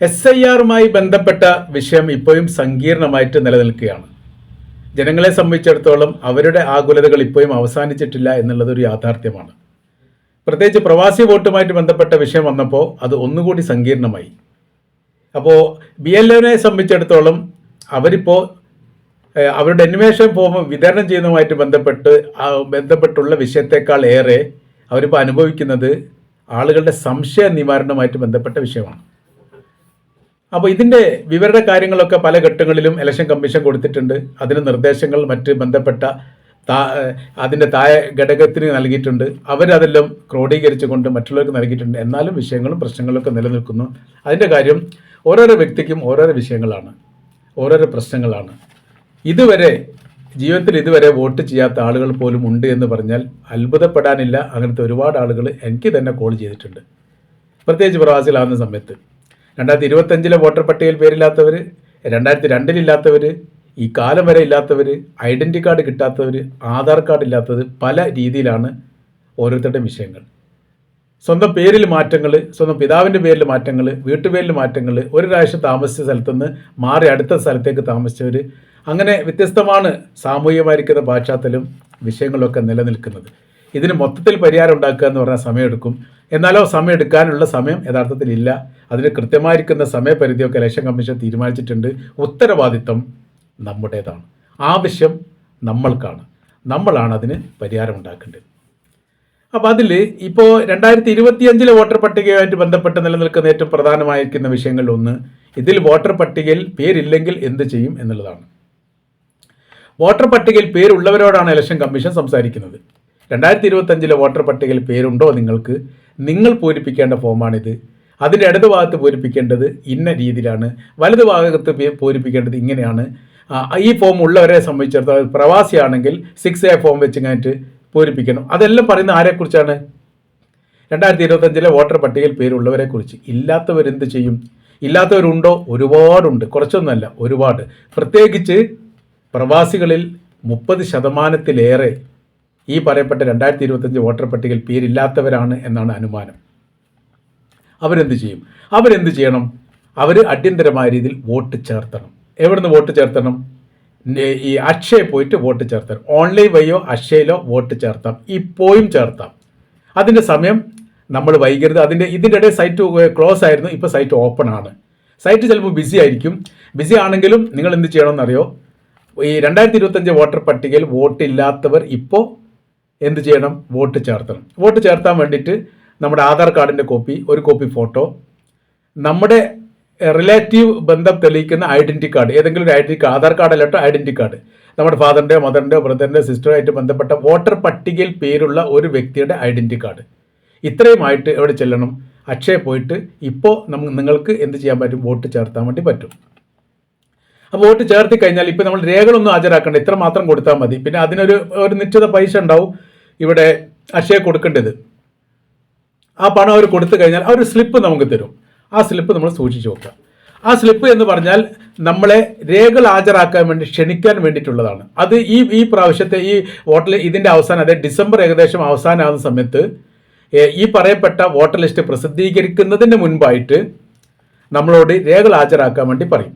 S I ആറുമായി ബന്ധപ്പെട്ട വിഷയം ഇപ്പോഴും സങ്കീർണമായിട്ട് നിലനിൽക്കുകയാണ്. ജനങ്ങളെ സംബന്ധിച്ചിടത്തോളം അവരുടെ ആകുലതകൾ ഇപ്പോഴും അവസാനിച്ചിട്ടില്ല എന്നുള്ളത് ഒരു യാഥാർത്ഥ്യമാണ്. പ്രത്യേകിച്ച് പ്രവാസി വോട്ടുമായിട്ട് ബന്ധപ്പെട്ട വിഷയം വന്നപ്പോൾ അത് ഒന്നുകൂടി സങ്കീർണമായി. അപ്പോൾ ബി എൽ എനെ സംബന്ധിച്ചിടത്തോളം അവരിപ്പോൾ അവരുടെ അന്വേഷണ ഫോം വിതരണം ചെയ്യുന്നതുമായിട്ട് ബന്ധപ്പെട്ട് ബന്ധപ്പെട്ടുള്ള വിഷയത്തെക്കാൾ ഏറെ അവരിപ്പോൾ അനുഭവിക്കുന്നത് ആളുകളുടെ സംശയ നിവാരണവുമായിട്ട് ബന്ധപ്പെട്ട വിഷയമാണ്. അപ്പോൾ ഇതിന്റെ വിവരണ കാര്യങ്ങളൊക്കെ പല ഘട്ടങ്ങളിലും ഇലക്ഷൻ കമ്മീഷൻ കൊടുത്തിട്ടുണ്ട്. അതിന് നിർദ്ദേശങ്ങൾ മറ്റ് ബന്ധപ്പെട്ട അതിന്റെ താഴെ ഘടകത്തിന് നൽകിയിട്ടുണ്ട്. അവരതെല്ലാം ക്രോഡീകരിച്ചുകൊണ്ട് മറ്റുള്ളവർക്ക് നൽകിയിട്ടുണ്ട്. എന്നാലും വിഷയങ്ങളും പ്രശ്നങ്ങളൊക്കെ നിലനിൽക്കുന്നു. അതിന്റെ കാര്യം ഓരോരോ വ്യക്തിക്കും ഓരോരോ വിഷയങ്ങളാണ്. ഓരോരോ പ്രശ്നങ്ങളാണ്. ഇതുവരെ ജീവിതത്തിൽ ഇതുവരെ വോട്ട് ചെയ്യാത്ത ആളുകൾ പോലും ഉണ്ട് എന്ന് പറഞ്ഞാൽ അത്ഭുതപ്പെടാനില്ല. അങ്ങനത്തെ ഒരുപാട് ആളുകൾ എനിക്ക് തന്നെ കോൾ ചെയ്തിട്ടുണ്ട്. പ്രത്യേകിച്ച് പ്രവാസികളാകുന്ന സമയത്ത്. രണ്ടായിരത്തി ഇരുപത്തഞ്ചിലെ വോട്ടർ പട്ടികയിൽ പേരില്ലാത്തവർ രണ്ടായിരത്തി രണ്ടിലില്ലാത്തവർ ഈ കാലം വരെ ഇല്ലാത്തവർ ഐഡന്റി കാർഡ് കിട്ടാത്തവർ ആധാർ കാർഡ് ഇല്ലാത്തത് പല രീതിയിലാണ് ഓരോരുത്തരുടെയും വിഷയങ്ങൾ. സ്വന്തം പേരിൽ മാറ്റങ്ങൾ സ്വന്തം പിതാവിന്റെ പേരിൽ മാറ്റങ്ങൾ വീട്ടുപേരിൽ മാറ്റങ്ങൾ ഒരു പ്രാവശ്യം താമസിച്ച സ്ഥലത്തുനിന്ന് മാറി അടുത്ത സ്ഥലത്തേക്ക് താമസിച്ചവർ അങ്ങനെ വ്യത്യസ്തമാണ് സാമൂഹികമായിരിക്കുന്ന പശ്ചാത്തലം വിഷയങ്ങളൊക്കെ നിലനിൽക്കുന്നത്. ഇതിന് മൊത്തത്തിൽ പരിഹാരം ഉണ്ടാക്കുക എന്ന് പറഞ്ഞാൽ സമയമെടുക്കും. എന്നാലോ സമയം എടുക്കാനുള്ള സമയം യഥാർത്ഥത്തിൽ ഇല്ല. അതിന് കൃത്യമായിരിക്കുന്ന സമയപരിധിയൊക്കെ ഇലക്ഷൻ കമ്മീഷൻ തീരുമാനിച്ചിട്ടുണ്ട്. ഉത്തരവാദിത്തം നമ്മുടേതാണ്. ആവശ്യം നമ്മൾക്കാണ്. നമ്മളാണ് അതിന് പരിഹാരം ഉണ്ടാക്കേണ്ടത്. അപ്പോൾ അതിൽ ഇപ്പോൾ രണ്ടായിരത്തി ഇരുപത്തിയഞ്ചിലെ വോട്ടർ പട്ടികയുമായിട്ട് ബന്ധപ്പെട്ട് നിലനിൽക്കുന്ന ഏറ്റവും പ്രധാനമായിരിക്കുന്ന വിഷയങ്ങളിലൊന്ന് ഇതിൽ വോട്ടർ പട്ടികയിൽ പേരില്ലെങ്കിൽ എന്ത് ചെയ്യും എന്നുള്ളതാണ്. വോട്ടർ പട്ടികയിൽ പേരുള്ളവരോടാണ് ഇലക്ഷൻ കമ്മീഷൻ സംസാരിക്കുന്നത്. രണ്ടായിരത്തി ഇരുപത്തഞ്ചിലെ വോട്ടർ പട്ടികയിൽ പേരുണ്ടോ നിങ്ങൾക്ക്? നിങ്ങൾ പൂരിപ്പിക്കേണ്ട ഫോമാണിത്. അതിന്റെ ഇടതു ഭാഗത്ത് പൂരിപ്പിക്കേണ്ടത് ഇന്ന രീതിയിലാണ്. വലത് ഭാഗത്ത് പൂരിപ്പിക്കേണ്ടത് ഇങ്ങനെയാണ്. ഈ ഫോം ഉള്ളവരെ സംബന്ധിച്ചിടത്തോളം പ്രവാസിയാണെങ്കിൽ സിക്സ് എ ഫോം വെച്ച് കഴിഞ്ഞിട്ട് പൂരിപ്പിക്കണം. അതെല്ലാം പറയുന്ന ആരെക്കുറിച്ചാണ്? രണ്ടായിരത്തി ഇരുപത്തഞ്ചിലെ വോട്ടർ പട്ടികയിൽ പേരുള്ളവരെ കുറിച്ച് ഇല്ലാത്തവരെന്ത് ചെയ്യും? ഇല്ലാത്തവരുണ്ടോ? ഒരുപാടുണ്ട്. കുറച്ചൊന്നുമല്ല ഒരുപാട്. പ്രത്യേകിച്ച് പ്രവാസികളിൽ മുപ്പത് ശതമാനത്തിലേറെ ഈ പറയപ്പെട്ട രണ്ടായിരത്തി ഇരുപത്തഞ്ച് വോട്ടർ പട്ടികയിൽ പേരില്ലാത്തവരാണ് എന്നാണ് അനുമാനം. അവരെന്ത് ചെയ്യും? അവരെന്ത് ചെയ്യണം? അവർ അടിയന്തരമായ രീതിയിൽ വോട്ട് ചേർത്തണം. എവിടുന്ന് വോട്ട് ചേർത്തണം? ഈ അക്ഷയ പോയിട്ട് വോട്ട് ചേർത്തണം. ഓൺലൈൻ വഴിയോ അക്ഷയിലോ വോട്ട് ചേർത്താം. ഇപ്പോഴും ചേർത്താം. അതിന്റെ സമയം നമ്മൾ വൈകരുത്. അതിന്റെ ഇതിന്റെ ഇടയിൽ സൈറ്റ് ക്ലോസ് ആയിരുന്നു. ഇപ്പോൾ സൈറ്റ് ഓപ്പൺ ആണ്. സൈറ്റ് ചിലപ്പോൾ ബിസി ആയിരിക്കും. ബിസി ആണെങ്കിലും നിങ്ങൾ എന്ത് ചെയ്യണമെന്നറിയോ? ഈ രണ്ടായിരത്തി ഇരുപത്തഞ്ച് വോട്ടർ പട്ടികയിൽ വോട്ടില്ലാത്തവർ ഇപ്പോൾ എന്ത് ചെയ്യണം? വോട്ട് ചേർത്തണം. വോട്ട് ചേർത്താൻ വേണ്ടിയിട്ട് നമ്മുടെ ആധാർ കാർഡിന്റെ കോപ്പി ഒരു കോപ്പി ഫോട്ടോ നമ്മുടെ റിലേറ്റീവ് ബന്ധം തെളിയിക്കുന്ന ഐഡന്റി കാർഡ് ഏതെങ്കിലും ഒരു ഐഡന്റി കാർഡ് ആധാർ കാർഡ് അല്ലാട്ടോ ഐഡന്റി കാർഡ് നമ്മുടെ ഫാദറിന്റെയോ മദറിന്റെയോ ബ്രദറിന്റെയോ സിസ്റ്ററുമായിട്ട് ബന്ധപ്പെട്ട വോട്ടർ പട്ടികയിൽ പേരുള്ള ഒരു വ്യക്തിയുടെ ഐഡന്റി കാർഡ്. ഇത്രയുമായിട്ട് എവിടെ ചെല്ലണം? അക്ഷയ പോയിട്ട് ഇപ്പോൾ നമുക്ക് നിങ്ങൾക്ക് എന്ത് ചെയ്യാൻ പറ്റും? വോട്ട് ചേർത്താൻ വേണ്ടി പറ്റും. അപ്പോൾ വോട്ട് ചേർത്തി കഴിഞ്ഞാൽ ഇപ്പോൾ നമ്മൾ രേഖകളൊന്നും ഹാജരാക്കേണ്ട. ഇത്ര മാത്രം കൊടുത്താൽ മതി. പിന്നെ അതിനൊരു ഒരു നിശ്ചിത പൈസ ഉണ്ടാവും ഇവിടെ അക്ഷയ കൊടുക്കേണ്ടത്. ആ പണം അവർ കൊടുത്തു കഴിഞ്ഞാൽ ആ ഒരു സ്ലിപ്പ് നമുക്ക് തരും. ആ സ്ലിപ്പ് നമ്മൾ സൂക്ഷിച്ചു വെക്കുക. ആ സ്ലിപ്പ് എന്ന് പറഞ്ഞാൽ നമ്മളെ രേഖകൾ ഹാജരാക്കാൻ വേണ്ടി ക്ഷണിക്കാൻ വേണ്ടിയിട്ടുള്ളതാണ്. അത് ഈ ഈ പ്രാവശ്യത്തെ ഈ വോട്ടർ ഇതിന്റെ അവസാനം അതായത് ഡിസംബർ ഏകദേശം അവസാനമാകുന്ന സമയത്ത് ഈ പറയപ്പെട്ട വോട്ടർ ലിസ്റ്റ് പ്രസിദ്ധീകരിക്കുന്നതിന് മുൻപായിട്ട് നമ്മളോട് രേഖകൾ ഹാജരാക്കാൻ വേണ്ടി പറയും.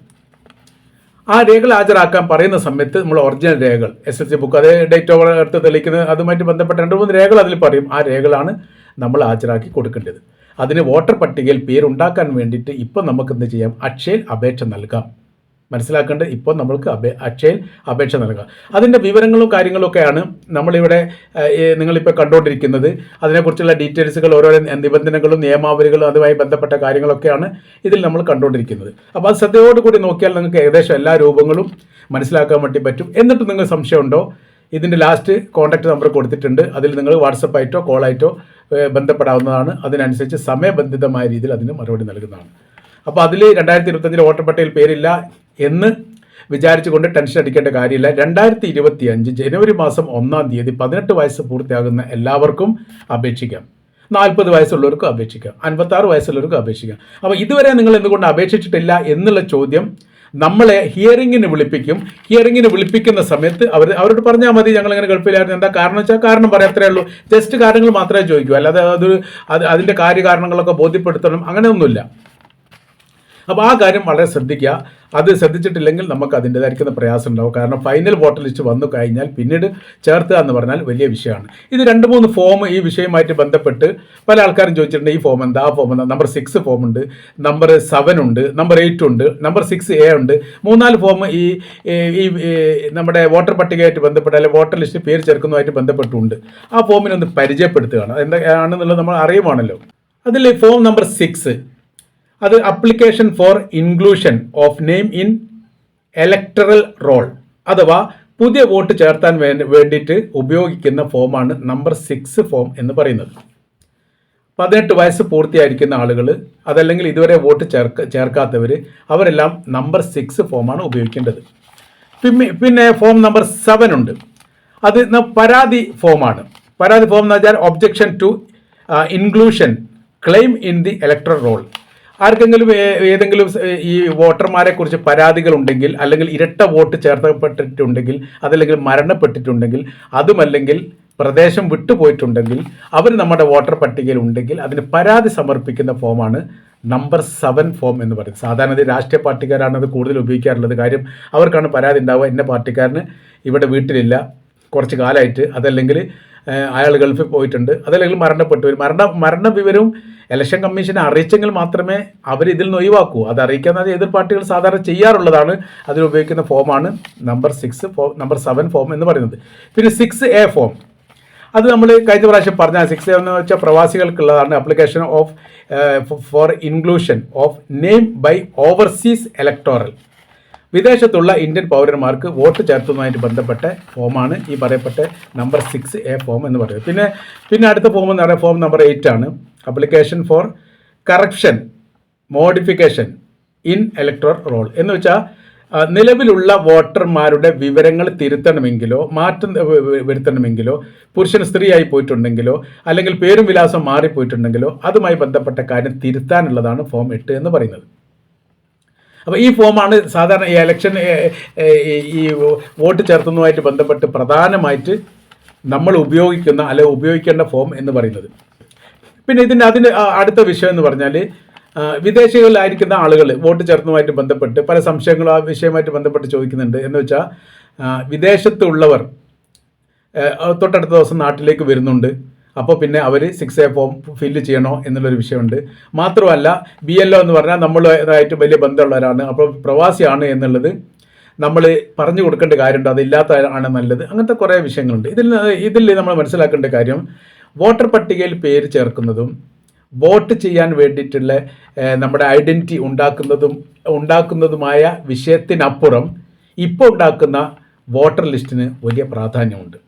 ആ രേഖകൾ ഹാജരാക്കാൻ പറയുന്ന സമയത്ത് നമ്മൾ ഒറിജിനൽ രേഖകൾ എസ് എസ് സി ബുക്ക് അതേ ഡേറ്റ് ഓഫ് എടുത്ത് തെളിയിക്കുന്നത് അതുമായിട്ട് ബന്ധപ്പെട്ട രണ്ട് മൂന്ന് രേഖകൾ അതിൽ പറയും. ആ രേഖകളാണ് നമ്മൾ ഹാജരാക്കി കൊടുക്കേണ്ടത്. അതിന് വോട്ടർ പട്ടികയിൽ പേരുണ്ടാക്കാൻ വേണ്ടിയിട്ട് ഇപ്പം നമുക്ക് എന്ത് ചെയ്യാം? അക്ഷയയിൽ അപേക്ഷ നൽകാം. മനസ്സിലാക്കേണ്ടത് ഇപ്പോൾ നമ്മൾക്ക് അപേ അക്ഷയയിൽ അപേക്ഷ നൽകുക അതിന്റെ വിവരങ്ങളും കാര്യങ്ങളൊക്കെയാണ് നമ്മളിവിടെ നിങ്ങളിപ്പോൾ കണ്ടുകൊണ്ടിരിക്കുന്നത്. അതിനെക്കുറിച്ചുള്ള ഡീറ്റെയിൽസുകൾ ഓരോ നിബന്ധനകളും നിയമാവലികളും അതുമായി ബന്ധപ്പെട്ട കാര്യങ്ങളൊക്കെയാണ് ഇതിൽ നമ്മൾ കണ്ടുകൊണ്ടിരിക്കുന്നത്. അപ്പോൾ അത് ശ്രദ്ധയോടുകൂടി നോക്കിയാൽ നിങ്ങൾക്ക് ഏകദേശം എല്ലാ രൂപങ്ങളും മനസ്സിലാക്കാൻ വേണ്ടി പറ്റും. എന്നിട്ട് നിങ്ങൾ സംശയമുണ്ടോ? ഇതിന്റെ ലാസ്റ്റ് കോൺടാക്റ്റ് നമ്പർ കൊടുത്തിട്ടുണ്ട്. അതിൽ നിങ്ങൾ വാട്സപ്പായിട്ടോ കോളായിട്ടോ ബന്ധപ്പെടാവുന്നതാണ്. അതിനനുസരിച്ച് സമയബന്ധിതമായ രീതിയിൽ അതിന് മറുപടി നൽകുന്നതാണ്. അപ്പോൾ അതിൽ രണ്ടായിരത്തി ഇരുപത്തഞ്ചിൽ വോട്ടർ പട്ടികയിൽ പേരില്ല. എന്ന് വിചാരിച്ചുകൊണ്ട് ടെൻഷൻ അടിക്കേണ്ട കാര്യമില്ല. രണ്ടായിരത്തി ഇരുപത്തി അഞ്ച് ജനുവരി മാസം ഒന്നാം തീയതി പതിനെട്ട് വയസ്സ് പൂർത്തിയാകുന്ന എല്ലാവർക്കും അപേക്ഷിക്കാം. നാൽപ്പത് വയസ്സുള്ളവർക്കും അപേക്ഷിക്കാം. അൻപത്താറ് വയസ്സുള്ളവർക്കും അപേക്ഷിക്കാം. അപ്പോൾ ഇതുവരെ നിങ്ങൾ എന്തുകൊണ്ട് അപേക്ഷിച്ചിട്ടില്ല എന്നുള്ള ചോദ്യം നമ്മളെ ഹിയറിങ്ങിന് വിളിപ്പിക്കും. ഹിയറിങ്ങിന് വിളിപ്പിക്കുന്ന സമയത്ത് അവർ അവരോട് പറഞ്ഞാൽ മതി ഞങ്ങൾ ഇങ്ങനെ ഗൾഫിലായിരുന്നു. എന്താ കാരണം വെച്ചാൽ കാരണം പറയാം അത്രേ ഉള്ളൂ. ജസ്റ്റ് കാര്യങ്ങൾ മാത്രമേ ചോദിക്കൂ. അല്ലാതെ അത് അത് അതിന്റെ കാര്യകാരണങ്ങളൊക്കെ ബോധ്യപ്പെടുത്തണം. അങ്ങനെയൊന്നുമില്ല. അപ്പോൾ ആ കാര്യം വളരെ ശ്രദ്ധിക്കുക. അത് ശ്രദ്ധിച്ചിട്ടില്ലെങ്കിൽ നമുക്ക് അതിന്റെതായിരിക്കുന്ന പ്രയാസം ഉണ്ടാവും. കാരണം ഫൈനൽ വോട്ടർ ലിസ്റ്റ് വന്നു കഴിഞ്ഞാൽ പിന്നീട് ചേർത്തുക എന്ന് പറഞ്ഞാൽ വലിയ വിഷയമാണ്. ഇത് രണ്ട് മൂന്ന് ഫോം ഈ വിഷയമായിട്ട് ബന്ധപ്പെട്ട് പല ആൾക്കാരും ചോദിച്ചിട്ടുണ്ട് ഈ ഫോം എന്താ? ആ ഫോം എന്താ? നമ്പർ സിക്സ് ഫോം ഉണ്ട്. നമ്പർ സെവൻ ഉണ്ട്. നമ്പർ എയ്റ്റ് ഉണ്ട്. നമ്പർ സിക്സ് എ ഉണ്ട്. മൂന്നാൽ ഫോം ഈ ഈ- നമ്മുടെ വോട്ടർ പട്ടികയായിട്ട് ബന്ധപ്പെട്ട് അല്ലെങ്കിൽ വോട്ടർ ലിസ്റ്റ് പേര് ചേർക്കുന്നതുമായിട്ട് ബന്ധപ്പെട്ടുണ്ട്. ആ ഫോമിനൊന്ന് പരിചയപ്പെടുത്തുകയാണ്. എന്താണെന്നുള്ളത് നമ്മൾ അറിയുവാണല്ലോ. അതിൽ ഫോം നമ്പർ സിക്സ് അത് application for inclusion of name in electoral roll അഥവാ പുതിയ വോട്ട് ചേർത്താൻ വേണ്ടിയിട്ട് ഉപയോഗിക്കുന്ന ഫോമാണ് നമ്പർ സിക്സ് ഫോം എന്ന് പറയുന്നത്. പതിനെട്ട് വയസ്സ് പൂർത്തിയായിരിക്കുന്ന ആളുകൾ അതല്ലെങ്കിൽ ഇതുവരെ വോട്ട് ചേർക്ക ചേർക്കാത്തവർ അവരെല്ലാം നമ്പർ സിക്സ് ഫോമാണ് ഉപയോഗിക്കേണ്ടത്. പിന്നെ പിന്നെ ഫോം നമ്പർ സെവൻ ഉണ്ട്. അത് പരാതി ഫോമാണ് പരാതി ഫോം എന്ന് വെച്ചാൽ objection to inclusion claim in the electoral roll ആർക്കെങ്കിലും ഏതെങ്കിലും ഈ വോട്ടർമാരെ കുറിച്ച് പരാതികൾ ഉണ്ടെങ്കിൽ അല്ലെങ്കിൽ ഇരട്ട വോട്ട് ചേർത്തപ്പെട്ടിട്ടുണ്ടെങ്കിൽ അതല്ലെങ്കിൽ മരണപ്പെട്ടിട്ടുണ്ടെങ്കിൽ അതുമല്ലെങ്കിൽ പ്രദേശം വിട്ടുപോയിട്ടുണ്ടെങ്കിൽ അവർ നമ്മുടെ വോട്ടർ പട്ടികയിൽ ഉണ്ടെങ്കിൽ അതിന് പരാതി സമർപ്പിക്കുന്ന ഫോമാണ് നമ്പർ സെവൻ ഫോം എന്ന് പറയുന്നത്. സാധാരണ രാഷ്ട്രീയ പാർട്ടിക്കാരാണ് അത് കൂടുതൽ ഉപയോഗിക്കാറുള്ളത്. കാര്യം അവർക്കാണ് പരാതി ഉണ്ടാവുക. എന്റെ പാർട്ടിക്കാരന് ഇവിടെ വീട്ടിലില്ല. കുറച്ച് കാലമായിട്ട് അതല്ലെങ്കിൽ അയാൾ ഗൾഫിൽ പോയിട്ടുണ്ട്. അതല്ലെങ്കിൽ മരണപ്പെട്ടു. വരും മരണ മരണ വിവരവും ഇലക്ഷൻ കമ്മീഷനെ അറിയിച്ചെങ്കിൽ മാത്രമേ അവർ ഇതിൽ നിന്ന് ഒഴിവാക്കൂ. അത് അറിയിക്കാതെ എതിർ പാർട്ടികൾ സാധാരണ ചെയ്യാറുള്ളതാണ്. അതിൽ ഉപയോഗിക്കുന്ന ഫോമാണ് number six form number seven form എന്ന് പറയുന്നത്. പിന്നെ സിക്സ് എ ഫോം അത് നമ്മൾ കഴിഞ്ഞ പ്രാവശ്യം പറഞ്ഞ സിക്സ് എന്ന് വെച്ചാൽ പ്രവാസികൾക്കുള്ളതാണ് application of for inclusion of name by overseas electoral വിദേശത്തുള്ള ഇന്ത്യൻ പൗരന്മാർക്ക് വോട്ട് ചേർത്തുന്നതുമായിട്ട് ബന്ധപ്പെട്ട ഫോമാണ് ഈ പറയപ്പെട്ട നമ്പർ സിക്സ് എ ഫോം എന്ന് പറയുന്നത്. പിന്നെ പിന്നെ അടുത്ത ഫോം എന്ന് പറയുന്നത് ഫോം നമ്പർ എയ്റ്റ് ആണ്. Application for correction modification in electoral roll എന്ന് വെച്ചാൽ നിലവിലുള്ള വോട്ടർമാരുടെ വിവരങ്ങൾ തിരുത്തണമെങ്കിലോ മാറ്റം വരുത്തണമെങ്കിലോ പുരുഷൻ സ്ത്രീയായി പോയിട്ടുണ്ടെങ്കിലോ അല്ലെങ്കിൽ പേരും വിലാസം മാറിപ്പോയിട്ടുണ്ടെങ്കിലോ അതുമായി ബന്ധപ്പെട്ട കാര്യം തിരുത്താനുള്ളതാണ് ഫോം എട്ട് എന്ന് പറയുന്നത്. അപ്പോൾ ഈ ഫോമാണ് സാധാരണ ഈ ഇലക്ഷൻ ഈ വോട്ട് ചേർത്തുന്നതുമായിട്ട് ബന്ധപ്പെട്ട് പ്രധാനമായിട്ട് നമ്മൾ ഉപയോഗിക്കുന്ന അല്ലെ ഉപയോഗിക്കേണ്ട ഫോം എന്ന് പറയുന്നത്. പിന്നെ ഇതിന്റെ അതിന് അടുത്ത വിഷയം എന്ന് പറഞ്ഞാൽ വിദേശികളിലായിരിക്കുന്ന ആളുകൾ വോട്ട് ചേർത്തുന്നതുമായിട്ട് ബന്ധപ്പെട്ട് പല സംശയങ്ങളും ആ വിഷയമായിട്ട് ബന്ധപ്പെട്ട് ചോദിക്കുന്നുണ്ട്. എന്ന് വെച്ചാൽ വിദേശത്തുള്ളവർ തൊട്ടടുത്ത ദിവസം നാട്ടിലേക്ക് വരുന്നുണ്ട്. അപ്പോൾ പിന്നെ അവർ സിക്സ് എ ഫോം ഫില്ല് ചെയ്യണോ എന്നുള്ളൊരു വിഷയമുണ്ട്. മാത്രമല്ല ബി എൽ ഒ എന്ന് പറഞ്ഞാൽ നമ്മളായിട്ട് വലിയ ബന്ധമുള്ളവരാണ്. അപ്പോൾ പ്രവാസിയാണ് എന്നുള്ളത് നമ്മൾ പറഞ്ഞു കൊടുക്കേണ്ട കാര്യമുണ്ട്. അതില്ലാത്ത ആണ് നല്ലത്. അങ്ങനത്തെ കുറേ വിഷയങ്ങളുണ്ട്. ഇതിൽ ഇതിൽ നമ്മൾ മനസ്സിലാക്കേണ്ട കാര്യം വോട്ടർ പട്ടികയിൽ പേര് ചേർക്കുന്നതും വോട്ട് ചെയ്യാൻ വേണ്ടിയിട്ടുള്ള നമ്മുടെ ഐഡന്റിറ്റി ഉണ്ടാക്കുന്നതും ഉണ്ടാക്കുന്നതുമായ വിഷയത്തിനപ്പുറം ഇപ്പോൾ ഉണ്ടാക്കുന്ന വോട്ടർ ലിസ്റ്റിന് വലിയ പ്രാധാന്യമുണ്ട്.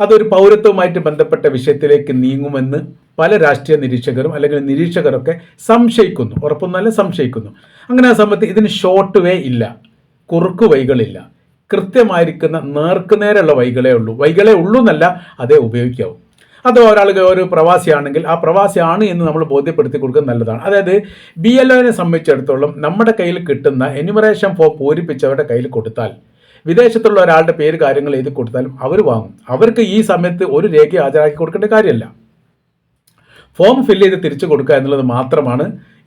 അതൊരു പൗരത്വവുമായിട്ട് ബന്ധപ്പെട്ട വിഷയത്തിലേക്ക് നീങ്ങുമെന്ന് പല രാഷ്ട്രീയ നിരീക്ഷകരും അല്ലെങ്കിൽ നിരീക്ഷകരൊക്കെ സംശയിക്കുന്നു. ഉറപ്പൊന്നല്ല സംശയിക്കുന്നു. അങ്ങനെ ആ സമയത്ത് ഇതിന് ഷോർട്ട് വേ ഇല്ല. കുറുക്ക് വൈകളില്ല കൃത്യമായിരിക്കുന്ന നേർക്കുനേരുള്ള വൈകളേ ഉള്ളൂ. വൈകളേ ഉള്ളൂ എന്നല്ല അതേ ഉപയോഗിക്കാവൂ. അത് ഒരാൾ ഒരു പ്രവാസിയാണെങ്കിൽ ആ പ്രവാസിയാണ് എന്ന് നമ്മൾ ബോധ്യപ്പെടുത്തി കൊടുക്കുന്നത് നല്ലതാണ്. അതായത് ബി എൽ ഒനെ സംബന്ധിച്ചിടത്തോളം നമ്മുടെ കയ്യിൽ കിട്ടുന്ന എന്യൂമറേഷൻ ഫോം പൂരിപ്പിച്ചവരുടെ കയ്യിൽ കൊടുത്താൽ വിദേശത്തുള്ള ഒരാളുടെ പേര് കാര്യങ്ങൾ എഴുതി കൊടുത്താലും അവർ വാങ്ങും. അവർക്ക് ഈ സമയത്ത് ഒരു രേഖ ഹാജരാക്കി കൊടുക്കേണ്ട കാര്യമല്ല. ഫോം ഫില്ല് ചെയ്ത് തിരിച്ചു കൊടുക്കുക എന്നുള്ളത് മാത്രമാണ്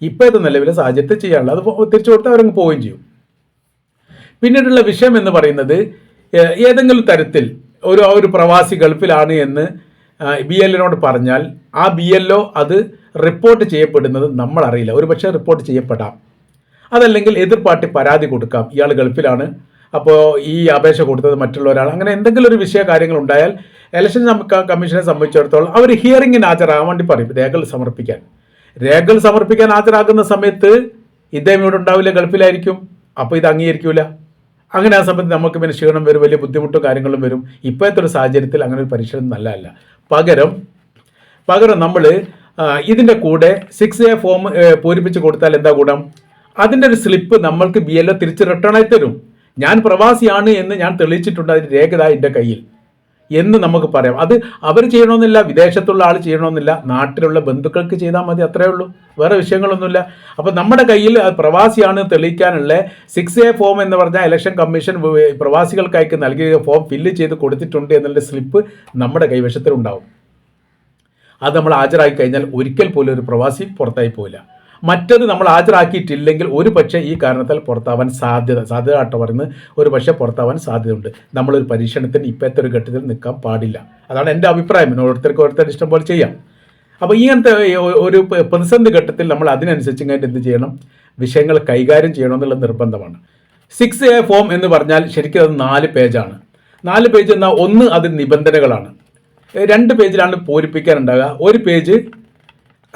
ഇപ്പോഴത്തെ നിലവിലെ സാഹചര്യത്തിൽ ചെയ്യാനുള്ളത്. അത് തിരിച്ചു കൊടുത്താൽ അവരങ്ങ് പോവുകയും ചെയ്യും. പിന്നീടുള്ള വിഷയം എന്ന് പറയുന്നത് ഏതെങ്കിലും തരത്തിൽ ഒരു ഒരു പ്രവാസി ഗൾഫിലാണ് എന്ന് ബി എല്ലിനോട് പറഞ്ഞാൽ ആ ബി എൽ അത് റിപ്പോർട്ട് ചെയ്യപ്പെടുന്നത് നമ്മൾ അറിയില്ല. ഒരു പക്ഷേ റിപ്പോർട്ട് ചെയ്യപ്പെടാം. അതല്ലെങ്കിൽ എതിർ പാർട്ടി പരാതി കൊടുക്കാം. ഇയാൾ ഗൾഫിലാണ്. അപ്പോൾ ഈ അപേക്ഷ കൊടുത്തത് മറ്റുള്ള ഒരാൾ. അങ്ങനെ എന്തെങ്കിലും ഒരു വിഷയ കാര്യങ്ങൾ ഉണ്ടായാൽ ഇലക്ഷൻ കമ്മീഷനെ സംബന്ധിച്ചിടത്തോളം അവർ ഹിയറിങ്ങിന് ഹാജരാകാൻ വേണ്ടി പറയും. രേഖകൾ സമർപ്പിക്കാൻ. രേഖകൾ സമർപ്പിക്കാൻ ഹാജരാക്കുന്ന സമയത്ത് ഇദ്ദേഹം ഇവിടെ ഉണ്ടാവില്ല ഗൾഫിലായിരിക്കും. അപ്പോൾ ഇത് അംഗീകരിക്കൂല. അങ്ങനെ ആ സമയത്ത് നമുക്ക് പിന്നെ ക്ഷീണം വരും വലിയ ബുദ്ധിമുട്ടും കാര്യങ്ങളും വരും. ഇപ്പോഴത്തെ ഒരു സാഹചര്യത്തിൽ അങ്ങനെ ഒരു പരിശീലനം നല്ലതല്ല. പകരം പകരം നമ്മൾ ഇതിന്റെ കൂടെ സിക്സ് എ ഫോം പൂരിപ്പിച്ച് കൊടുത്താൽ എന്താ ഗുണം? അതിന്റെ ഒരു സ്ലിപ്പ് നമ്മൾക്ക് ബി എൽ തിരിച്ച് റിട്ടേൺ ആയി തരും. ഞാൻ പ്രവാസിയാണ് എന്ന് ഞാൻ തെളിയിച്ചിട്ടുണ്ട് അതിന്റെ രേഖ എന്റെ കയ്യിൽ എന്ന് നമുക്ക് പറയാം. അത് അവർ ചെയ്യണമെന്നില്ല വിദേശത്തുള്ള ആൾ ചെയ്യണമെന്നില്ല നാട്ടിലുള്ള ബന്ധുക്കൾക്ക് ചെയ്താൽ മതി അത്രേ ഉള്ളൂ. വേറെ വിഷയങ്ങളൊന്നുമില്ല. അപ്പോൾ നമ്മുടെ കയ്യിൽ പ്രവാസിയാണ് തെളിയിക്കാനുള്ള സിക്സ് എ ഫോം എന്ന് പറഞ്ഞാൽ ഇലക്ഷൻ കമ്മീഷൻ പ്രവാസികൾക്കായി നൽകിയ ഫോം ഫില്ല് ചെയ്ത് കൊടുത്തിട്ടുണ്ട് എന്നുള്ള സ്ലിപ്പ് നമ്മുടെ കൈവശത്തിലുണ്ടാവും. അത് നമ്മൾ ഹാജരായി കഴിഞ്ഞാൽ ഒരിക്കൽ പോലും ഒരു പ്രവാസി പുറത്തായി പോവില്ല. മറ്റത് നമ്മൾ ഹാജരാക്കിയിട്ടില്ലെങ്കിൽ ഒരു പക്ഷേ ഈ കാരണത്താൽ പുറത്താവാൻ സാധ്യത സാധ്യത ആട്ടോ പറയുന്നത്. ഒരു പക്ഷേ പുറത്താവാൻ സാധ്യതയുണ്ട്. നമ്മളൊരു പരീക്ഷണത്തിന് ഇപ്പോഴത്തെ ഒരു ഘട്ടത്തിൽ നിൽക്കാൻ പാടില്ല. അതാണ് എന്റെ അഭിപ്രായം. ഓരോരുത്തർക്ക് ഓരോരുത്തർ ഇഷ്ടം പോലെ ചെയ്യാം. അപ്പോൾ ഇങ്ങനത്തെ ഒരു പ്രതിസന്ധി ഘട്ടത്തിൽ നമ്മൾ അതിനനുസരിച്ച് ഇങ്ങനെ എന്ത് ചെയ്യണം? വിഷയങ്ങൾ കൈകാര്യം ചെയ്യണമെന്നുള്ള നിർബന്ധമാണ്. സിക്സ് എ ഫോം എന്ന് പറഞ്ഞാൽ ശരിക്കും അത് നാല് പേജാണ്. നാല് പേജ് എന്നാൽ ഒന്ന് അത് നിബന്ധനകളാണ്. രണ്ട് പേജിലാണ് പൂരിപ്പിക്കാനുണ്ടാകുക ഒരു പേജ്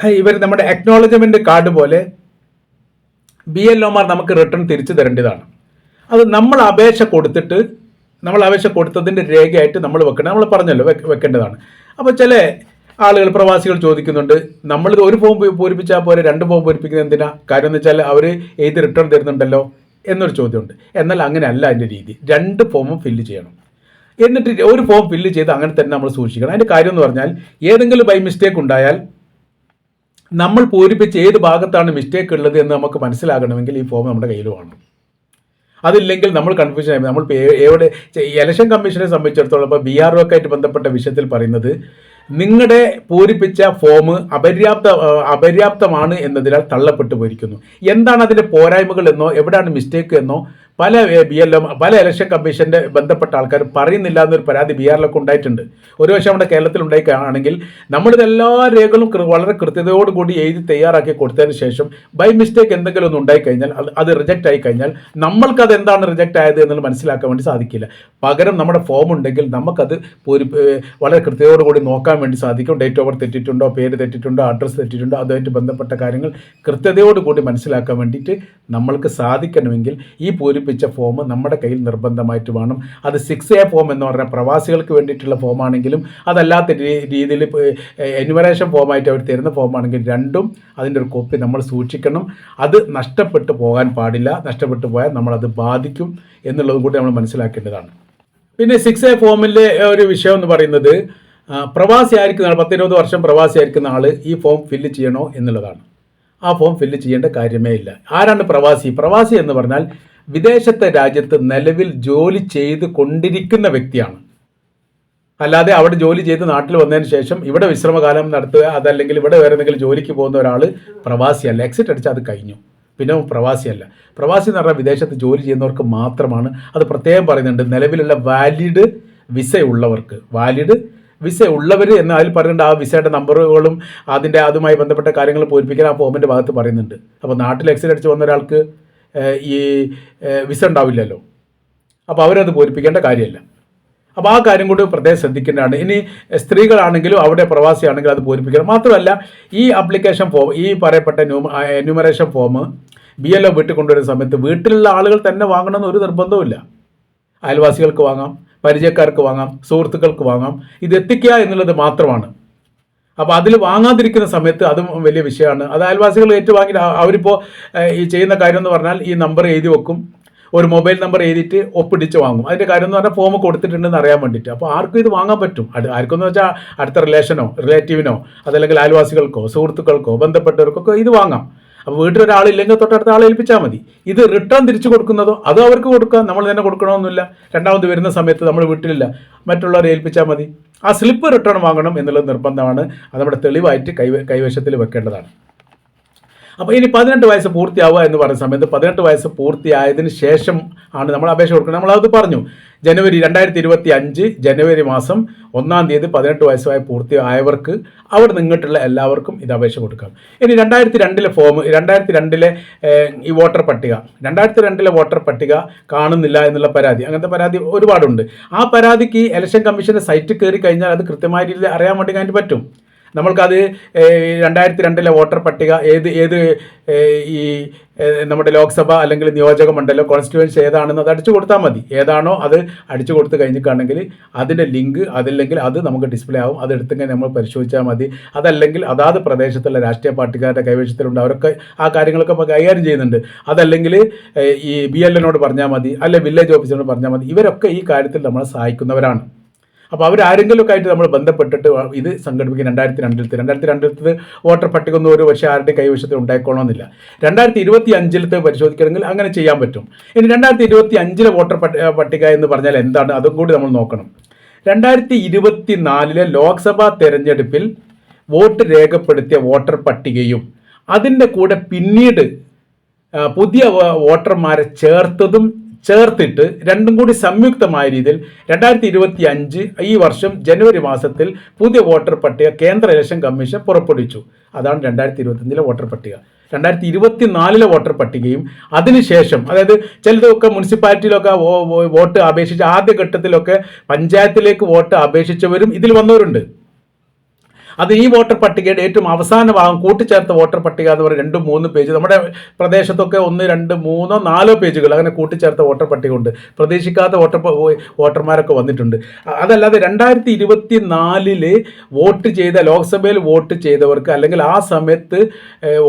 ഇവർ നമ്മുടെ അക്നോളജ്മെന്റ് കാർഡ് പോലെ ബി എൽ ഒമാർ നമുക്ക് റിട്ടേൺ തിരിച്ചു തരേണ്ടതാണ്. അത് നമ്മൾ അപേക്ഷ കൊടുത്തിട്ട് നമ്മൾ അപേക്ഷ കൊടുത്തതിന്റെ രേഖയായിട്ട് നമ്മൾ വെക്കണം നമ്മൾ പറഞ്ഞല്ലോ വെക്ക- വെക്കേണ്ടതാണ്. അപ്പോൾ ചില ആളുകൾ പ്രവാസികൾ ചോദിക്കുന്നുണ്ട് നമ്മളിത് ഒരു ഫോം പൂരിപ്പിച്ചാൽ പോലെ രണ്ട് ഫോം പൂരിപ്പിക്കുന്നത് എന്തിനാ? കാര്യം എന്ന് വെച്ചാൽ അവർ ഏത് റിട്ടേൺ തരുന്നുണ്ടല്ലോ എന്നൊരു ചോദ്യമുണ്ട്. എന്നാൽ അങ്ങനെയല്ല അതിന്റെ രീതി. രണ്ട് ഫോമും ഫില്ല് ചെയ്യണം. എന്നിട്ട് ഒരു ഫോം ഫില്ല് ചെയ്ത് അങ്ങനെ തന്നെ നമ്മൾ സൂക്ഷിക്കണം. അതിന്റെ കാര്യം എന്ന് പറഞ്ഞാൽ ഏതെങ്കിലും ബൈ മിസ്റ്റേക്ക് ഉണ്ടായാൽ നമ്മൾ പൂരിപ്പിച്ച് ഏത് ഭാഗത്താണ് മിസ്റ്റേക്ക് ഉള്ളത് എന്ന് നമുക്ക് മനസ്സിലാകണമെങ്കിൽ ഈ ഫോം നമ്മുടെ കയ്യിൽ വേണം. അതില്ലെങ്കിൽ നമ്മൾ കൺഫ്യൂഷൻ ആയി. നമ്മൾ എവിടെ ഇലക്ഷൻ കമ്മീഷനെ സംബന്ധിച്ചിടത്തോളം ഇപ്പോൾ ബി ആർ ഒക്കെ ആയിട്ട് ബന്ധപ്പെട്ട വിഷയത്തിൽ പറയുന്നത് നിങ്ങളുടെ പൂരിപ്പിച്ച ഫോം അപര്യാപ്ത അപര്യാപ്തമാണ് എന്നതിനാൽ തള്ളപ്പെട്ടു പോയിരിക്കുന്നു എന്താണ് അതിന്റെ പോരായ്മകൾ എന്നോ എവിടെയാണ് മിസ്റ്റേക്ക് എന്നോ പല ബി എൽ പല ഇലക്ഷൻ കമ്മീഷന്റെ ബന്ധപ്പെട്ട ആൾക്കാർ പറയുന്നില്ല എന്നൊരു പരാതി ബിഹാറിലൊക്കെ ഉണ്ടായിട്ടുണ്ട്. ഒരു പക്ഷേ നമ്മുടെ കേരളത്തിൽ ഉണ്ടായിക്കാണെങ്കിൽ നമ്മളിത് എല്ലാ രേഖകളും വളരെ കൃത്യതയോടുകൂടി എഴുതി തയ്യാറാക്കി കൊടുത്തതിന് ശേഷം ബൈ മിസ്റ്റേക്ക് എന്തെങ്കിലും ഒന്ന് ഉണ്ടായിക്കഴിഞ്ഞാൽ അത് അത് റിജക്റ്റ് ആയി കഴിഞ്ഞാൽ നമ്മൾക്കത് എന്താണ് റിജക്റ്റ് ആയത് എന്നുള്ളത് മനസ്സിലാക്കാൻ വേണ്ടി സാധിക്കില്ല. പകരം നമ്മുടെ ഫോം ഉണ്ടെങ്കിൽ നമുക്കത് ഒരു വളരെ കൃത്യതയോടുകൂടി നോക്കാൻ വേണ്ടി സാധിക്കും. ഡേറ്റ് ഓഫ് ബർത്ത് തെറ്റിയിട്ടുണ്ടോ പേര് തെറ്റിട്ടുണ്ടോ അഡ്രസ്സ് തെറ്റിട്ടുണ്ടോ അതുമായിട്ട് ബന്ധപ്പെട്ട കാര്യങ്ങൾ കൃത്യതയോടുകൂടി മനസ്സിലാക്കാൻ വേണ്ടിയിട്ട് നമ്മൾക്ക് സാധിക്കണമെങ്കിൽ ഈ പൂരിപ്പിച്ച ഫോം നമ്മുടെ കയ്യിൽ നിർബന്ധമായിട്ട് വേണം. അത് സിക്സ് എ ഫോം എന്ന് പറഞ്ഞാൽ പ്രവാസികൾക്ക് വേണ്ടിയിട്ടുള്ള ഫോമാണെങ്കിലും അതല്ലാത്ത രീതിയിൽ എനുമറേഷൻ ഫോമായിട്ട് അവർ തരുന്ന ഫോമാണെങ്കിൽ രണ്ടും അതിന്റെ ഒരു കോപ്പി നമ്മൾ സൂക്ഷിക്കണം. അത് നഷ്ടപ്പെട്ടു പോകാൻ പാടില്ല. നഷ്ടപ്പെട്ടു പോയാൽ നമ്മളത് ബാധിക്കും എന്നുള്ളതും കൂടി നമ്മൾ മനസ്സിലാക്കേണ്ടതാണ്. പിന്നെ സിക്സ് എ ഫോമിലെ ഒരു വിഷയം എന്ന് പറയുന്നത് പ്രവാസി ആയിരിക്കുന്ന ആൾ പത്തിരുപത് വർഷം പ്രവാസി ആയിരിക്കുന്ന ആൾ ഈ ഫോം ഫില്ല് ചെയ്യണോ എന്നുള്ളതാണ്. ആ ഫോം ഫില്ല് ചെയ്യേണ്ട കാര്യമേ ഇല്ല. ആരാണ് പ്രവാസി? പ്രവാസി എന്ന് പറഞ്ഞാൽ വിദേശത്തെ രാജ്യത്ത് നിലവിൽ ജോലി ചെയ്ത് കൊണ്ടിരിക്കുന്ന വ്യക്തിയാണ്. അല്ലാതെ അവിടെ ജോലി ചെയ്ത് നാട്ടിൽ വന്നതിന് ശേഷം ഇവിടെ വിശ്രമകാലം നടത്തുക അതല്ലെങ്കിൽ ഇവിടെ വേറെ എന്തെങ്കിലും ജോലിക്ക് പോകുന്ന ഒരാൾ പ്രവാസിയല്ല. എക്സിറ്റ് അടിച്ചാൽ അത് കഴിഞ്ഞു. പിന്നെ പ്രവാസിയല്ല. പ്രവാസി എന്ന് പറഞ്ഞാൽ വിദേശത്ത് ജോലി ചെയ്യുന്നവർക്ക് മാത്രമാണ്. അത് പ്രത്യേകം പറയുന്നുണ്ട്. നിലവിലുള്ള വാലിഡ് വിസ ഉള്ളവർക്ക്. വാലിഡ് വിസ ഉള്ളവർ എന്ന് അതിൽ പറയുന്നുണ്ട്. ആ വിസയുടെ നമ്പറുകളും അതിന്റെ അതുമായി ബന്ധപ്പെട്ട കാര്യങ്ങൾ പൂരിപ്പിക്കാൻ ആ ഫോമിന്റെ ഭാഗത്ത് പറയുന്നുണ്ട്. അപ്പോൾ നാട്ടിൽ എക്സിറ്റ് അടിച്ച് വന്ന ഒരാൾക്ക് ഈ വിസ ഉണ്ടാവില്ലല്ലോ. അപ്പോൾ അവരത് പൂരിപ്പിക്കേണ്ട കാര്യമല്ല. അപ്പോൾ ആ കാര്യം കൂടി പ്രത്യേകം ശ്രദ്ധിക്കേണ്ടതാണ്. ഇനി സ്ത്രീകളാണെങ്കിലും അവിടെ പ്രവാസിയാണെങ്കിലും അത് പൂരിപ്പിക്കണം. മാത്രമല്ല ഈ അപ്ലിക്കേഷൻ ഫോം ഈ പറയപ്പെട്ട enumeration form B L O വീട്ടിൽ കൊണ്ടുവരുന്ന സമയത്ത് വീട്ടിലുള്ള ആളുകൾ തന്നെ വാങ്ങണമെന്ന് ഒരു നിർബന്ധവുമില്ല. അയൽവാസികൾക്ക് വാങ്ങാം പരിചയക്കാർക്ക് വാങ്ങാം സുഹൃത്തുക്കൾക്ക് വാങ്ങാം. ഇത് എത്തിക്കുക എന്നുള്ളത് മാത്രമാണ്. അപ്പോൾ അതിൽ വാങ്ങാതിരിക്കുന്ന സമയത്ത് അതും വലിയ വിഷയമാണ്. അത് അയൽവാസികൾ ഏറ്റുവാങ്ങി അവരിപ്പോൾ ഈ ചെയ്യുന്ന കാര്യം എന്ന് പറഞ്ഞാൽ ഈ നമ്പർ എഴുതി വെക്കും. ഒരു മൊബൈൽ നമ്പർ എഴുതിയിട്ട് ഒപ്പിടിച്ച് വാങ്ങും. അതിന്റെ കാര്യം എന്ന് പറഞ്ഞാൽ ഫോം കൊടുത്തിട്ടുണ്ടെന്ന് അറിയാൻ വേണ്ടിയിട്ട്. അപ്പോൾ ആർക്കും ഇത് വാങ്ങാൻ പറ്റും. ആർക്കെന്ന് വെച്ചാൽ അടുത്ത റിലേഷനോ റിലേറ്റീവിനോ അതല്ലെങ്കിൽ അയൽവാസികൾക്കോ സുഹൃത്തുക്കൾക്കോ ബന്ധപ്പെട്ടവർക്കൊക്കെ ഇത് വാങ്ങാം. അപ്പോൾ വീട്ടിൽ ഒരാളില്ലെങ്കിൽ തൊട്ടടുത്ത ആളെ ഏൽപ്പിച്ചാൽ മതി. ഇത് റിട്ടേൺ തിരിച്ചു കൊടുക്കുന്നതോ അതോ അവർക്ക് കൊടുക്കുക നമ്മൾ തന്നെ കൊടുക്കണമെന്നില്ല. രണ്ടാമത് വരുന്ന സമയത്ത് നമ്മൾ വീട്ടിലില്ല. മറ്റുള്ളവരെ ഏൽപ്പിച്ചാൽ മതി. ആ സ്ലിപ്പ് റിട്ടേൺ വാങ്ങണം എന്നുള്ളത് നിർബന്ധമാണ്. അത് നമ്മുടെ തെളിവായിട്ട് കൈ കൈവശത്തിൽ വെക്കേണ്ടതാണ്. അപ്പോൾ ഇനി പതിനെട്ട് വയസ്സ് പൂർത്തിയാവുക എന്ന് പറയുന്ന സമയത്ത് പതിനെട്ട് വയസ്സ് പൂർത്തിയായതിന് ശേഷം ആണ് നമ്മൾ അപേക്ഷ കൊടുക്കുന്നത്. നമ്മളത് പറഞ്ഞു. ജനുവരി രണ്ടായിരത്തി ഇരുപത്തി അഞ്ച് ജനുവരി മാസം ഒന്നാം തീയതി പതിനെട്ട് വയസ്സായി പൂർത്തിയായവർക്ക് അവിടെ നിന്നിട്ടുള്ള എല്ലാവർക്കും ഇത് അപേക്ഷ കൊടുക്കാം. ഇനി രണ്ടായിരത്തി രണ്ടിലെ ഫോം രണ്ടായിരത്തി രണ്ടിലെ ഈ വോട്ടർ പട്ടിക. രണ്ടായിരത്തി രണ്ടിലെ വോട്ടർ പട്ടിക കാണുന്നില്ല എന്നുള്ള പരാതി. അങ്ങനത്തെ പരാതി ഒരുപാടുണ്ട്. ആ പരാതിക്ക് ഇലക്ഷൻ കമ്മീഷന്റെ സൈറ്റിൽ കയറി കഴിഞ്ഞാൽ അത് കൃത്യമായ രീതിയിൽ അറിയാൻ വേണ്ടി കഴിഞ്ഞിട്ട് പറ്റും. നമ്മൾക്കത് രണ്ടായിരത്തി രണ്ടിലെ വോട്ടർ പട്ടിക ഏത് ഏത് ഈ നമ്മുടെ ലോക്സഭ അല്ലെങ്കിൽ നിയോജക മണ്ഡലം കോൺസ്റ്റിറ്റ്യുവൻസ് ഏതാണെന്ന് അത് അടിച്ചു കൊടുത്താൽ മതി. ഏതാണോ അത് അടിച്ചു കൊടുത്ത് കഴിഞ്ഞിട്ടാണെങ്കിൽ അതിന്റെ ലിങ്ക് അതില്ലെങ്കിൽ അത് നമുക്ക് ഡിസ്പ്ലേ ആവും. അത് എടുത്തെങ്കിൽ നമ്മൾ പരിശോധിച്ചാൽ മതി. അതല്ലെങ്കിൽ അതാത് പ്രദേശത്തുള്ള രാഷ്ട്രീയ പാർട്ടിക്കാരുടെ കൈവശത്തിലുണ്ട്. അവരൊക്കെ ആ കാര്യങ്ങളൊക്കെ ഇപ്പോൾ കൈകാര്യം ചെയ്യുന്നുണ്ട്. അതല്ലെങ്കിൽ ഈ ബി എൽ പറഞ്ഞാൽ മതി. അല്ലെ വില്ലേജ് ഓഫീസറിനോട് പറഞ്ഞാൽ മതി. ഇവരൊക്കെ ഈ കാര്യത്തിൽ നമ്മളെ സഹായിക്കുന്നവരാണ്. അപ്പോൾ അവരാരെങ്കിലും ഒക്കെ ആയിട്ട് നമ്മൾ ബന്ധപ്പെട്ടിട്ട് ഇത് സംഘടിപ്പിക്കും. രണ്ടായിരത്തി രണ്ടിലത്തെ രണ്ടായിരത്തി രണ്ടിലത്തെ വോട്ടർ പട്ടിക ഒന്നും ഒരു പക്ഷേ ആരുടെയും കൈവശത്തിൽ ഉണ്ടായിക്കോണമെന്നില്ല രണ്ടായിരത്തി ഇരുപത്തി അഞ്ചിലത്തെ പരിശോധിക്കണമെങ്കിൽ അങ്ങനെ ചെയ്യാൻ പറ്റും. ഇനി രണ്ടായിരത്തി ഇരുപത്തി അഞ്ചിലെ വോട്ടർ പട്ടിക എന്ന് പറഞ്ഞാൽ എന്താണ്? അതും കൂടി നമ്മൾ നോക്കണം. രണ്ടായിരത്തി ഇരുപത്തി നാലിലെ ലോക്സഭാ തെരഞ്ഞെടുപ്പിൽ വോട്ട് രേഖപ്പെടുത്തിയ വോട്ടർ പട്ടികയും അതിന്റെ കൂടെ പിന്നീട് പുതിയ വോട്ടർമാരെ ചേർത്തതും ചേർത്തിട്ട് രണ്ടും കൂടി സംയുക്തമായ രീതിയിൽ രണ്ടായിരത്തി ഇരുപത്തി അഞ്ച് ഈ വർഷം ജനുവരി മാസത്തിൽ പുതിയ വോട്ടർ പട്ടിക കേന്ദ്ര ഇലക്ഷൻ കമ്മീഷൻ പുറപ്പെടുവിച്ചു. അതാണ് രണ്ടായിരത്തി ഇരുപത്തിയഞ്ചിലെ വോട്ടർ പട്ടിക. രണ്ടായിരത്തി ഇരുപത്തി നാലിലെ വോട്ടർ പട്ടികയും അതിനുശേഷം അതായത് ചിലതൊക്കെ മുനിസിപ്പാലിറ്റിയിലൊക്കെ വോട്ട് അപേക്ഷിച്ച് ആദ്യഘട്ടത്തിലൊക്കെ പഞ്ചായത്തിലേക്ക് വോട്ട് അപേക്ഷിച്ചവരും ഇതിൽ വന്നവരുണ്ട്. അത് ഈ വോട്ടർ പട്ടികയുടെ ഏറ്റവും അവസാന ഭാഗം കൂട്ടിച്ചേർത്ത വോട്ടർ പട്ടിക എന്ന് പറയുന്നത് രണ്ടും മൂന്ന് പേജ്. നമ്മുടെ പ്രദേശത്തൊക്കെ ഒന്ന് രണ്ട് മൂന്നോ നാലോ പേജുകൾ അങ്ങനെ കൂട്ടിച്ചേർത്ത വോട്ടർ പട്ടിക ഉണ്ട് പ്രതീക്ഷിക്കാത്ത വോട്ടർ വോട്ടർമാരൊക്കെ വന്നിട്ടുണ്ട്. അതല്ലാതെ രണ്ടായിരത്തി ഇരുപത്തി നാലിൽ വോട്ട് ചെയ്ത ലോക്സഭയിൽ വോട്ട് ചെയ്തവർക്ക് അല്ലെങ്കിൽ ആ സമയത്ത്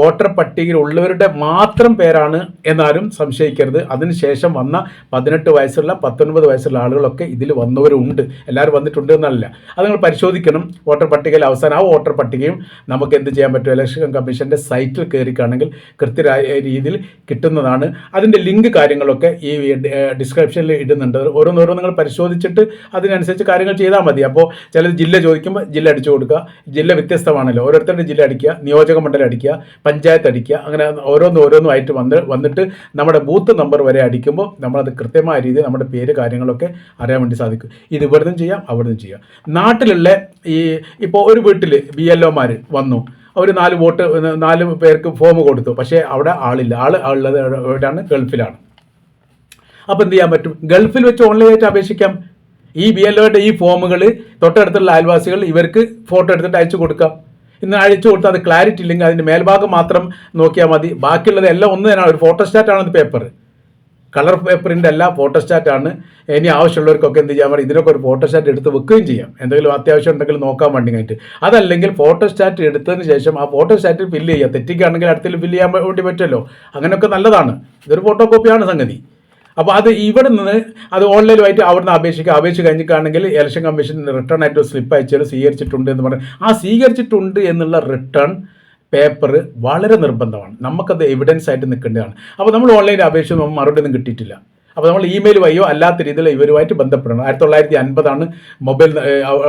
വോട്ടർ പട്ടികയിൽ ഉള്ളവരുടെ മാത്രം പേരാണ് എന്നാലും സംശയിക്കരുത്. അതിനുശേഷം വന്ന പതിനെട്ട് വയസ്സുള്ള പത്തൊൻപത് വയസ്സുള്ള ആളുകളൊക്കെ ഇതിൽ വന്നവരുണ്ട്. എല്ലാവരും വന്നിട്ടുണ്ട് എന്നല്ല. അത് നിങ്ങൾ പരിശോധിക്കണം. വോട്ടർ പട്ടികയിൽ അവസാനം ആ വോട്ടർ പട്ടികയും നമുക്ക് എന്ത് ചെയ്യാൻ പറ്റും? ഇലക്ഷൻ കമ്മീഷന്റെ സൈറ്റിൽ കയറിക്കാണെങ്കിൽ കൃത്യമായ രീതിയിൽ കിട്ടുന്നതാണ്. അതിന്റെ ലിങ്ക് കാര്യങ്ങളൊക്കെ ഈ ഡിസ്ക്രിപ്ഷനിൽ ഇടുന്നുണ്ട്. ഓരോന്നോരോ നിങ്ങൾ പരിശോധിച്ചിട്ട് അതിനനുസരിച്ച് കാര്യങ്ങൾ ചെയ്താൽ മതി. അപ്പോൾ ചില ജില്ല ചോദിക്കുമ്പോൾ ജില്ല അടിച്ചു കൊടുക്കുക. ജില്ല വ്യത്യസ്തമാണല്ലോ. ഓരോരുത്തരുടെ ജില്ല അടിക്കുക നിയോജക മണ്ഡലം അടിക്കുക പഞ്ചായത്ത് അടിക്കുക അങ്ങനെ ഓരോന്ന് ഓരോന്നും ആയിട്ട് വന്ന് വന്നിട്ട് നമ്മുടെ ബൂത്ത് നമ്പർ വരെ അടിക്കുമ്പോൾ നമ്മളത് കൃത്യമായ രീതിയിൽ നമ്മുടെ പേര് കാര്യങ്ങളൊക്കെ അറിയാൻ വേണ്ടി സാധിക്കും. ഇത് ഇവിടുന്ന് ചെയ്യാം അവിടുന്ന് ചെയ്യാം. നാട്ടിലുള്ള ഈ ഇപ്പോൾ ഒരു വീട്ടിൽ ബി എൽ ഒമാർ വന്നു. അവർ നാല് വോട്ട് നാല് പേർക്ക് ഫോം കൊടുത്തു. പക്ഷേ അവിടെ ആളില്ല. ആൾ ഉള്ളത് എവിടെയാണ്? ഗൾഫിലാണ്. അപ്പോൾ എന്ത് ചെയ്യാൻ പറ്റും? ഗൾഫിൽ വെച്ച് ഓൺലൈനായിട്ട് അപേക്ഷിക്കാം. ഈ ബി എൽ ഒയുടെ ഈ ഫോമുകൾ തൊട്ടടുത്തുള്ള അയൽവാസികൾ ഇവർക്ക് ഫോട്ടോ എടുത്തിട്ട് അയച്ചു കൊടുക്കാം. ഇന്ന് അയച്ചു കൊടുത്താൽ അത് ക്ലാരിറ്റി ഇല്ലെങ്കിൽ അതിന്റെ മേൽഭാഗം മാത്രം നോക്കിയാൽ മതി. ബാക്കിയുള്ളത് എല്ലാം ഒന്ന് തന്നെയാണ്. ഒരു ഫോട്ടോ സ്റ്റാറ്റാണ് പേപ്പർ കളർ പേപ്പറിന്റെ എല്ലാ ഫോട്ടോസ്റ്റാറ്റാണ് ഇനി ആവശ്യമുള്ളവർക്കൊക്കെ എന്ത് ചെയ്യാൻ പറയും ഇതിനൊക്കെ ഒരു ഫോട്ടോസ്റ്റാറ്റ് എടുത്ത് വെക്കുകയും ചെയ്യാം. എന്തെങ്കിലും അത്യാവശ്യം ഉണ്ടെങ്കിൽ നോക്കാൻ വേണ്ടിയിട്ട് അതല്ലെങ്കിൽ ഫോട്ടോസ്റ്റാറ്റ് എടുത്തതിന് ശേഷം ആ ഫോട്ടോസ്റ്റാറ്റ് ഫില്ല് ചെയ്യുക. തെറ്റിക്കുകയാണെങ്കിൽ അടുത്തിൽ ഫില്ല് ചെയ്യാൻ വേണ്ടി പറ്റുമല്ലോ. അങ്ങനെയൊക്കെ നല്ലതാണ്. ഇതൊരു ഫോട്ടോ കോപ്പിയാണ് സംഗതി. അപ്പോൾ അത് ഇവിടെ നിന്ന് അത് ഓൺലൈനുമായിട്ട് അവിടുന്ന് അപേക്ഷിക്കുക. അപേക്ഷ കഴിഞ്ഞിട്ടാണെങ്കിൽ ഇലക്ഷൻ കമ്മീഷൻ റിട്ടേൺ ആയിട്ട് സ്ലിപ്പ് അയച്ചാൽ സ്വീകരിച്ചിട്ടുണ്ട് എന്ന് പറഞ്ഞാൽ ആ സ്വീകരിച്ചിട്ടുണ്ട് എന്നുള്ള റിട്ടേൺ പേപ്പർ വളരെ നിർബന്ധമാണ്. നമുക്കത് എവിഡൻസ് ആയിട്ട് നിൽക്കേണ്ടതാണ്. അപ്പോൾ നമ്മൾ ഓൺലൈനിൽ അപേക്ഷ നമ്മൾ മറുപടി ഒന്നും കിട്ടിയിട്ടില്ല. അപ്പോൾ നമ്മൾ ഇമെയിൽ വഴിയോ അല്ലാത്ത രീതിയിൽ ഇവരുമായിട്ട് ബന്ധപ്പെടണം. ആയിരത്തി തൊള്ളായിരത്തി അൻപതാണ് മൊബൈൽ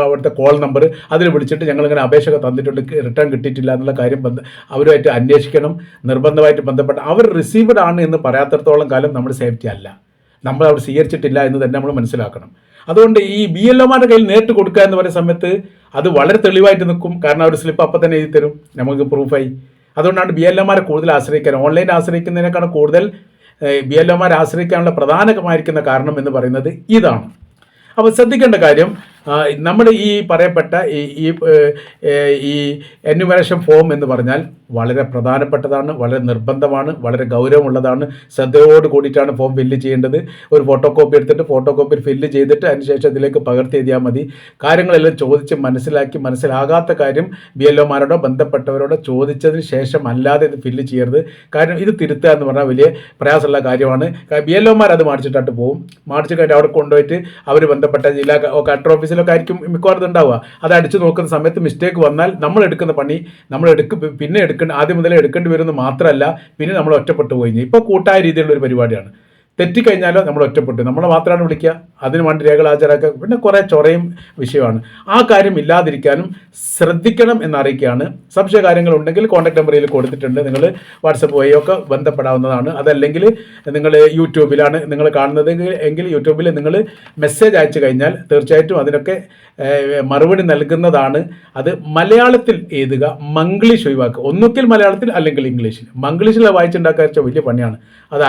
അവിടുത്തെ കോൾ നമ്പർ അതിൽ വിളിച്ചിട്ട് ഞങ്ങളിങ്ങനെ അപേക്ഷ തന്നിട്ടുണ്ട്. റിട്ടേൺ കിട്ടിയിട്ടില്ല എന്നുള്ള കാര്യം ബന്ധ അവരുമായിട്ട് അന്വേഷിക്കണം. നിർബന്ധമായിട്ട് ബന്ധപ്പെട്ട് അവർ റിസീവഡ് ആണ് എന്ന് പറയാത്തടത്തോളം കാലം നമ്മുടെ സേഫ്റ്റി അല്ല. നമ്മൾ അവിടെ സ്വീകരിച്ചിട്ടില്ല എന്ന് തന്നെ നമ്മൾ മനസ്സിലാക്കണം. അതുകൊണ്ട് ഈ ബി എൽ ഒമാരുടെ കയ്യിൽ നേരിട്ട് കൊടുക്കുക എന്ന് പറയുന്ന സമയത്ത് അത് വളരെ തെളിവായിട്ട് നിൽക്കും. കാരണം അവർ സ്ലിപ്പ് അപ്പം തന്നെ എഴുതി തരും. നമുക്ക് പ്രൂഫായി അതുകൊണ്ടാണ് ബി എൽ ഒമാരെ കൂടുതൽ ആശ്രയിക്കാൻ ഓൺലൈൻ ആശ്രയിക്കുന്നതിനേക്കാൾ കൂടുതൽ ബി എൽ ഒമാരെ ആശ്രയിക്കാനുള്ള പ്രധാനമായിരിക്കുന്ന കാരണം എന്ന് പറയുന്നത് ഇതാണ്. അപ്പോൾ ശ്രദ്ധിക്കേണ്ട കാര്യം നമ്മുടെ ഈ പറയപ്പെട്ട ഈ ഈ ഈ ഫോം എന്ന് പറഞ്ഞാൽ വളരെ പ്രധാനപ്പെട്ടതാണ് വളരെ നിർബന്ധമാണ് വളരെ ഗൗരവമുള്ളതാണ്. ശ്രദ്ധയോട് കൂടിയിട്ടാണ് ഫോം ഫില്ല് ചെയ്യേണ്ടത്. ഒരു ഫോട്ടോ കോപ്പി എടുത്തിട്ട് ഫോട്ടോ കോപ്പി ഫില്ല് ചെയ്തിട്ട് അതിനുശേഷം ഇതിലേക്ക് പകർത്തി എഴുതിയാൽ മതി. കാര്യങ്ങളെല്ലാം ചോദിച്ച് മനസ്സിലാക്കി മനസ്സിലാകാത്ത കാര്യം ബി എൽ ഒമാരോടോ ബന്ധപ്പെട്ടവരോടോ ചോദിച്ചതിന് ശേഷം അല്ലാതെ ഇത് ഫില്ല് ചെയ്യരുത്. കാരണം ഇത് തിരുത്തുക എന്ന് പറഞ്ഞാൽ വലിയ പ്രയാസമുള്ള കാര്യമാണ്. ബി എൽ ഒമാർ അത് മാടിച്ചിട്ടായിട്ട് പോകും മാടിച്ച് കഴിഞ്ഞിട്ട് അവിടെ കൊണ്ടുപോയിട്ട് അവർ ബന്ധപ്പെട്ട ജില്ലാ കളക്ടർ ഓഫീസിലൊക്കെ ആയിരിക്കും മിക്കവാറും ഉണ്ടാവുക അത് അടിച്ചു നോക്കുന്ന സമയത്ത് മിസ്റ്റേക്ക് വന്നാൽ നമ്മൾ എടുക്കുന്ന പണി നമ്മൾ എടുക്ക പിന്നെ എടുക്കേണ്ട ആദ്യം മുതലേ എടുക്കേണ്ടി വരുമെന്ന് മാത്രമല്ല പിന്നെ നമ്മൾ ഒറ്റപ്പെട്ടു പോയി. ഇപ്പോൾ കൂട്ടായ രീതിയിലുള്ള ഒരു പരിപാടിയാണ്. തെറ്റിക്കഴിഞ്ഞാലോ നമ്മൾ ഒറ്റപ്പെട്ടു. നമ്മളെ മാത്രമാണ് വിളിക്കുക. അതിന് വേണ്ടി രേഖകൾ ഹാജരാക്കുക പിന്നെ കുറേ ചൊറയും വിഷയമാണ്. ആ കാര്യം ഇല്ലാതിരിക്കാനും ശ്രദ്ധിക്കണം എന്നറിയിക്കുകയാണ്. സംശയ കാര്യങ്ങൾ ഉണ്ടെങ്കിൽ കോൺടാക്ട് നമ്പറിൽ കൊടുത്തിട്ടുണ്ട്. നിങ്ങൾ വാട്സപ്പ് വഴിയൊക്കെ ബന്ധപ്പെടാവുന്നതാണ്. അതല്ലെങ്കിൽ നിങ്ങൾ യൂട്യൂബിലാണ് നിങ്ങൾ കാണുന്നത് എങ്കിൽ യൂട്യൂബിൽ നിങ്ങൾ മെസ്സേജ് അയച്ചു കഴിഞ്ഞാൽ തീർച്ചയായിട്ടും അതിനൊക്കെ മറുപടി നൽകുന്നതാണ്. അത് മലയാളത്തിൽ എഴുതുക മംഗ്ലീഷ് ഒഴിവാക്കുക. ഒന്നുകിൽ മലയാളത്തിൽ അല്ലെങ്കിൽ ഇംഗ്ലീഷിൽ. മംഗ്ലീഷിൽ വായിച്ചുണ്ടാക്കാൻ വെച്ചാൽ വലിയ പണിയാണ്. അത്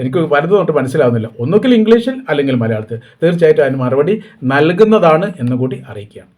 എനിക്ക് പലതും തൊട്ട് മനസ്സിലാവുന്നില്ല. ഒന്നുകിൽ ഇംഗ്ലീഷിൽ അല്ലെങ്കിൽ മലയാളത്തിൽ. തീർച്ചയായിട്ടും അതിന് മറുപടി നൽകുന്നതാണ് എന്നുകൂടി അറിയിക്കുകയാണ്.